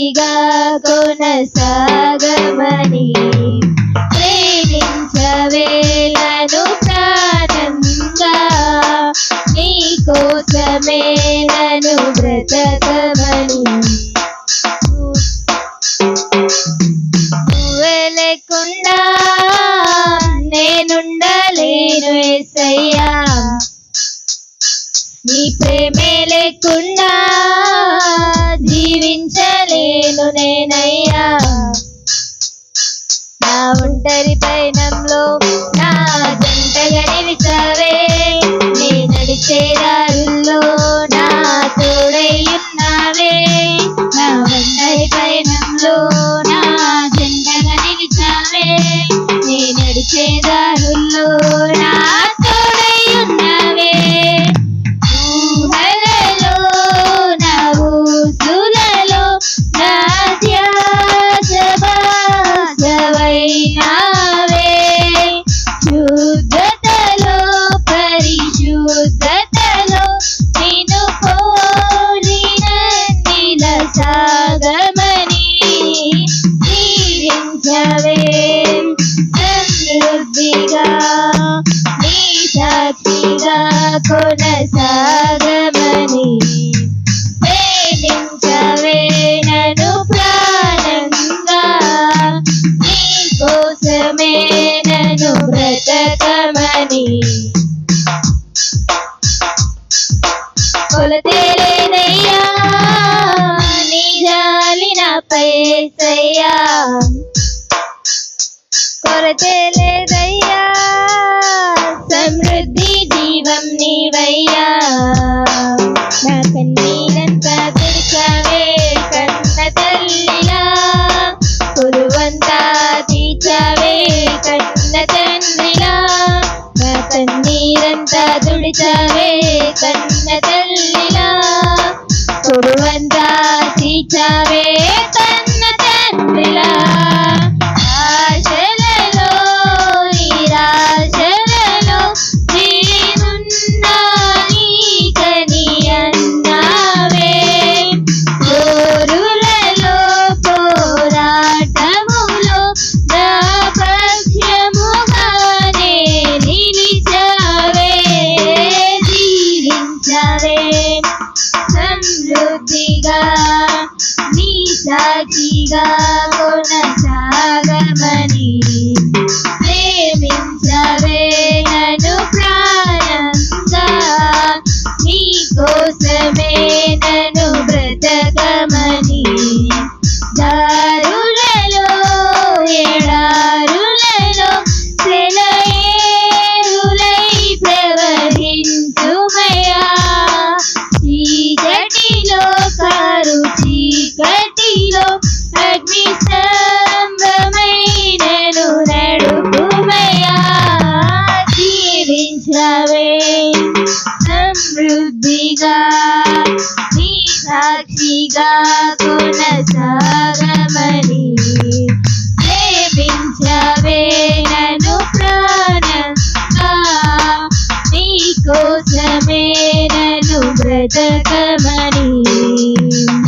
సాక్షిగా కొనసాగమని ప్రేమించవేలను ప్రాణంగా నీ కోసమేలను బ్రతకమని నేనుండలేను ఎసయ్యా నీ ప్రేమే లేకుండా Love. కమని కొలతేలేనయ్యా నీ జాలి నాపై సయ్యా కొరతేలేదయ్యా जावे कर ेन व्रत करी